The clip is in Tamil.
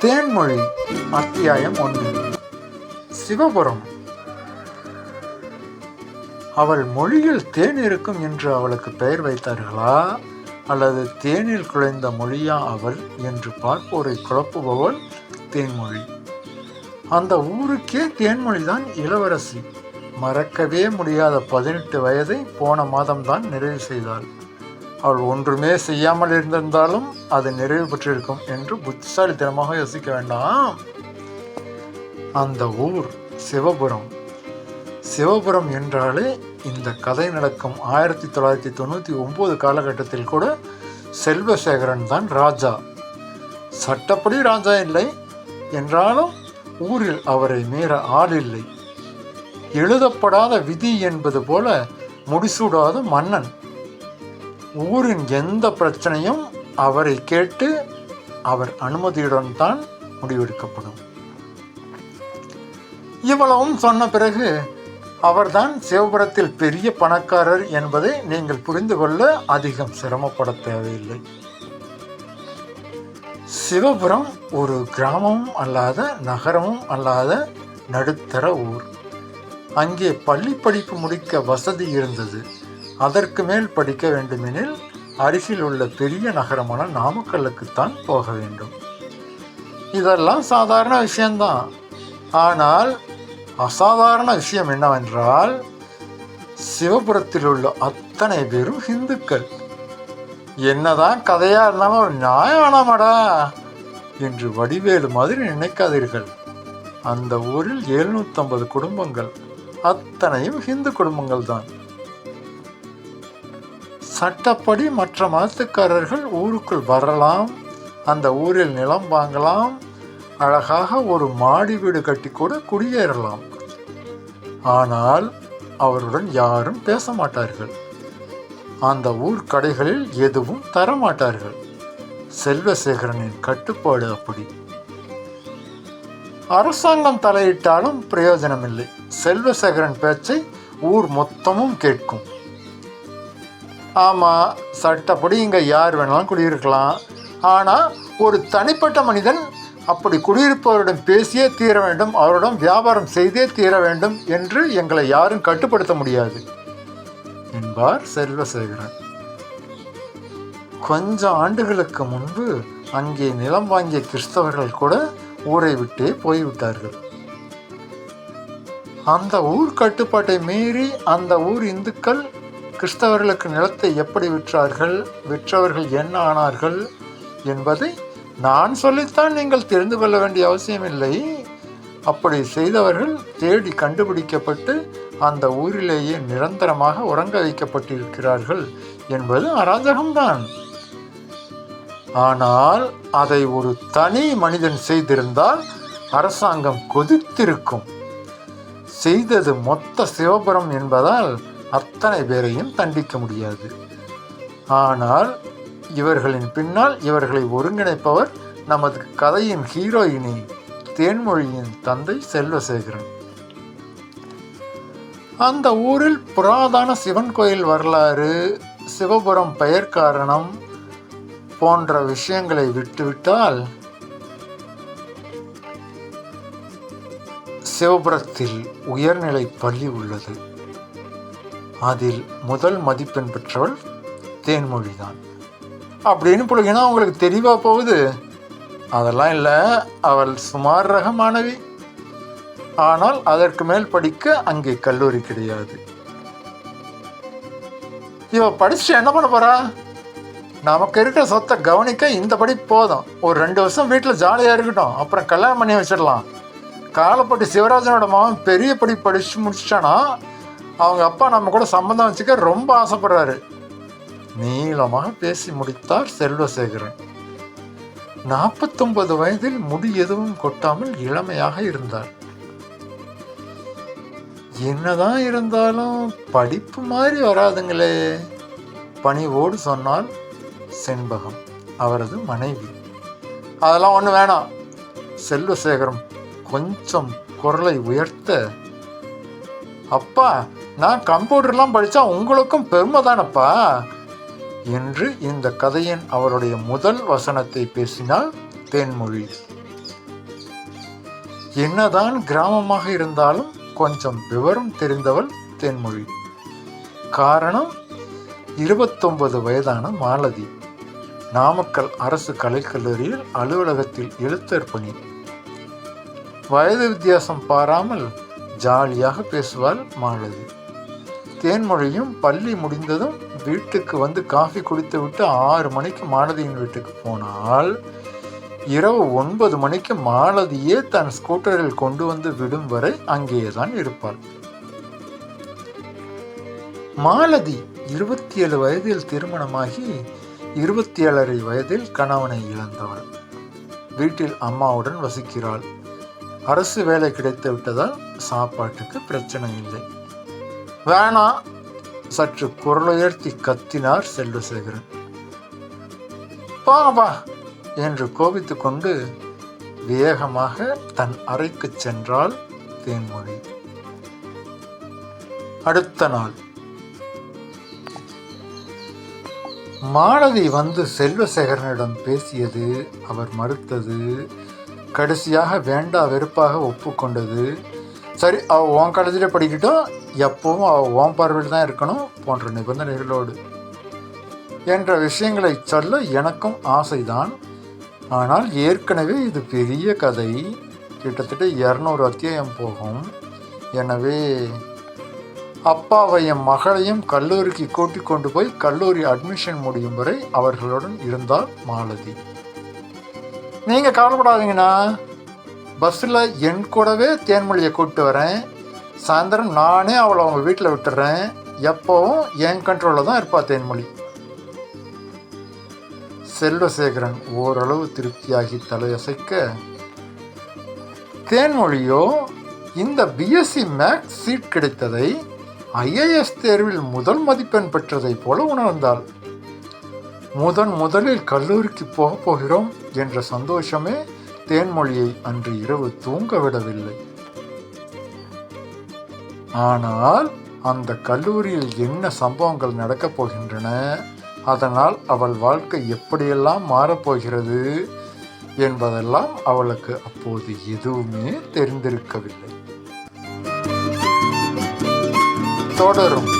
தேன்மொழி அத்தியாயம் ஒன்று. சிவபுரம். அவள் மொழியில் தேன் இருக்கும் என்று அவளுக்கு பெயர் வைத்தார்களா? அல்லது தேனில் குழைந்த மொழியா அவள் என்று பார்ப்போரை குழப்புபவள் தேன்மொழி. அந்த ஊருக்கே தேன்மொழிதான் இளவரசி. மறக்கவே முடியாத பதினெட்டு வயதை போன மாதம்தான் நிறைவு செய்தாள். அவள் ஒன்றுமே செய்யாமல் இருந்திருந்தாலும் அது நிறைவு பெற்றிருக்கும் என்று புத்திசாலித்தனமாக யோசிக்க வேண்டாம். அந்த ஊர் சிவபுரம். சிவபுரம் என்றாலே இந்த கதை நடக்கும் ஆயிரத்தி தொள்ளாயிரத்தி தொண்ணூற்றி ஒம்பது காலகட்டத்தில் கூட செல்வசேகரன் தான் ராஜா. சட்டப்படி ராஜா இல்லை. என்றாலும் ஊரில் அவரை மீற ஆள் இல்லை. எழுதப்படாத விதி என்பது போல முடிசூடாத மன்னன். ஊரின் எந்த பிரச்சனையும் அவரை கேட்டு அவர் அனுமதியுடன் தான் முடிவெடுக்கப்படும். இவ்வளவும் சொன்ன பிறகு அவர்தான் சிவபுரத்தில் பெரிய பணக்காரர் என்பதை நீங்கள் புரிந்து கொள்ள அதிகம் சிரமப்பட தேவையில்லை. சிவபுரம் ஒரு கிராமமும் அல்லாத நகரமும் அல்லாத நடுத்தர ஊர். அங்கே பள்ளி படிப்பு முடிக்க வசதி இருந்தது. அதற்கு மேல் படிக்க வேண்டுமெனில் அருகில் உள்ள பெரிய நகரமான நாமக்கல்லுக்குத்தான் போக வேண்டும். இதெல்லாம் சாதாரண விஷயம்தான். ஆனால் அசாதாரண விஷயம் என்னவென்றால் சிவபுரத்தில் உள்ள அத்தனை பேரும் ஹிந்துக்கள். என்னதான் கதையா இருந்தாலும் ஒரு நியாயம் என்று வடிவேலு மாதிரி நினைக்காதீர்கள். அந்த ஊரில் எழுநூற்றம்பது குடும்பங்கள். அத்தனையும் ஹிந்து குடும்பங்கள் தான் சட்டப்படி மற்ற மதத்துக்காரர்கள் ஊருக்குள் வரலாம் அந்த ஊரில் நிலம் வாங்கலாம் அழகாக ஒரு மாடி வீடு கட்டி கூட குடியேறலாம். ஆனால் அவருடன் யாரும் பேச மாட்டார்கள். அந்த ஊர் கடைகளில் எதுவும் தரமாட்டார்கள் செல்வசேகரனின் கட்டுப்பாடு அப்படி. அரசாங்கம் தலையிட்டாலும் பிரயோஜனமில்லை. செல்வசேகரன் பேச்சை ஊர் மொத்தமும் கேட்கும். ஆமாம் சட்டப்படி இங்கே யார் வேணாலும் குடியிருக்கலாம். ஆனால் ஒரு தனிப்பட்ட மனிதன் அப்படி குடியிருப்பவரிடம் பேசியே தீர வேண்டும் அவரிடம் வியாபாரம் செய்தே தீர வேண்டும் என்று எங்களை யாரும் கட்டுப்படுத்த முடியாது. என்பார் செல்வசேகரன். கொஞ்சம் ஆண்டுகளுக்கு முன்பு அங்கே நிலம் வாங்கிய கிறிஸ்தவர்கள் கூட ஊரை விட்டே போய்விட்டார்கள். அந்த ஊர் கட்டுப்பாட்டை மீறி அந்த ஊர் இந்துக்கள் கிறிஸ்தவர்களுக்கு நிலத்தை எப்படி விற்றார்கள் விற்றவர்கள் என்ன ஆனார்கள் என்பதை நான் சொல்லித்தான் நீங்கள் தெரிந்து கொள்ள வேண்டிய அவசியமில்லை அப்படி செய்தவர்கள் தேடி கண்டுபிடிக்கப்பட்டு அந்த ஊரிலேயே நிரந்தரமாக உறங்க வைக்கப்பட்டிருக்கிறார்கள் என்பது அராஜகம்தான். ஆனால் அதை ஒரு தனி மனிதன் செய்திருந்தால் அரசாங்கம் கொதித்திருக்கும். செய்தது மொத்த சிவபுரம் என்பதால் அத்தனை பேரையும் தண்டிக்க முடியாது. ஆனால் இவர்களின் பின்னால் இவர்களை ஒருங்கிணைப்பவர் நமது கதையின் ஹீரோயினி தேன்மொழியின் தந்தை செல்வசேகரன். அந்த ஊரில் புராதன சிவன் கோயில் வரலாறு சிவபுரம் பெயர் காரணம் போன்ற விஷயங்களை விட்டுவிட்டால் சிவபுரத்தில் உயர்நிலை பள்ளி உள்ளது. அதில் முதல் மதிப்பெண் பெற்றவள் தேன்மொழிதான். அப்படின்னு பிள்ளைங்கன்னா உங்களுக்கு தெளிவாக போகுது. அதெல்லாம் இல்லை அவள் சுமார் ரக மாணவி ஆனால் அதற்கு மேல் படிக்க அங்கே கல்லூரி கிடையாது. இவ படிச்சு என்ன பண்ண போறா? நமக்கு இருக்கிற சொத்தை கவனிக்க இந்த படி போதும். ஒரு ரெண்டு வருஷம் வீட்டில் ஜாலியாக இருக்கட்டும். அப்புறம் கல்யாணம் பண்ணி வச்சிடலாம். காலப்பட்டி சிவராஜனோட மகன் பெரிய படி படித்து முடிச்சிட்டானா அவங்க அப்பா நம்ம கூட சம்மந்தம் வச்சுக்க ரொம்ப ஆசைப்படுறாரு. நீளமாக பேசி முடித்தார் செல்வசேகரன். நாற்பத்தொன்பது வயதில் முடி எதுவும் கொட்டாமல் இளமையாக இருந்தார். என்னதான் இருந்தாலும் படிப்பு மாதிரி வராதுங்களே பணிவோடு சொன்னால் செண்பகம் அவரது மனைவி. அதெல்லாம் ஒன்று வேணாம். செல்வசேகரம் கொஞ்சம் குரலை உயர்த்த அப்பா நான் கம்ப்யூட்டர்லாம் படித்தா உங்களுக்கும் பெருமை தானப்பா? என்று இந்த கதையின் அவருடைய முதல் வசனத்தை பேசினாள் தேன்மொழி. என்னதான் கிராமமாக இருந்தாலும் கொஞ்சம் விவரம் தெரிந்தவள் தேன்மொழி. காரணம் இருபத்தொன்பது வயதான மாலதி. நாமக்கல் அரசு கலைக்கல்லூரியில் அலுவலகத்தில் எழுத்தர் பணி. வயது வித்தியாசம் பாராமல் ஜாலியாக பேசுவாள் மாலதி. தேன்மொழியும் பள்ளி முடிந்ததும் வீட்டுக்கு வந்து காஃபி குடித்து விட்டு ஆறு மணிக்கு மாலதியின் வீட்டுக்கு போனால் இரவு ஒன்பது மணிக்கு மாலதியே தன் ஸ்கூட்டரில் கொண்டு வந்து விடும் வரை அங்கேயே தான் இருப்பாள். மாலதி இருபத்தி ஏழு வயதில் திருமணமாகி இருபத்தி ஏழரை வயதில் கணவனை இழந்தவள் வீட்டில் அம்மாவுடன் வசிக்கிறாள். அரசு வேலை கிடைத்து விட்டதால் சாப்பாட்டுக்கு பிரச்சனை இல்லை. வேணாம் சற்று குரலுயர்த்தி கத்தினார் செல்வசேகரன். போங்கப்பா என்று கோபித்துக் கொண்டு வேகமாக தன் அறைக்கு சென்றாள் தேன்மொழி. அடுத்த நாள். மாலதி வந்து செல்வசேகரனிடம் பேசியது அவர் மறுத்தது கடைசியாக வேண்டா வெறுப்பாக ஒப்புக்கொண்டது சரி அவள் உன் காலேஜில் படிக்கட்டும். எப்பவும் அவள் ஓன் பார்வையில் தான் இருக்கணும் போன்ற நிபந்தனைகளோடு. என்ற விஷயங்களை சொல்ல எனக்கும் ஆசைதான். ஆனால் ஏற்கனவே இது பெரிய கதை. கிட்டத்தட்ட இரநூறு அத்தியாயம் போகும். எனவே அப்பாவையும் மகளையும் கல்லூரிக்கு கூட்டிக் கொண்டு போய் கல்லூரி அட்மிஷன் முடியும் வரை அவர்களுடன் இருந்தால் மாலதி. நீங்கள் கவலைப்படாதீங்கண்ணா. பஸ்ஸில் என் கூடவே தேன்மொழியை கூப்பிட்டு வரேன். சாயந்தரம் நானே அவளை அவங்க வீட்டில் விட்டுறேன். எப்போவும் என் கண்ட்ரோலில் தான் இருப்பா தேன்மொழி. செல்வசேகரன் ஓரளவு திருப்தியாகி தலையசைக்க தேன்மொழியோ இந்த பிஎஸ்சி மேக்ஸ் சீட் கிடைத்ததை ஐஏஎஸ் தேர்வில் முதல் மதிப்பெண் பெற்றதைப் போல உணர்ந்தாள். முதன் முதலில் கல்லூரிக்கு போகப் போகிறோம் என்ற சந்தோஷமே தேன்மொழியை அன்று இரவு தூங்க விடவில்லை ஆனால் அந்த கல்லூரியில் என்ன சம்பவங்கள் நடக்கப் போகின்றன? அதனால் அவள் வாழ்க்கை எப்படியெல்லாம் மாறப்போகிறது என்பதெல்லாம் அவளுக்கு அப்போது எதுவுமே தெரிந்திருக்கவில்லை. தொடரும்.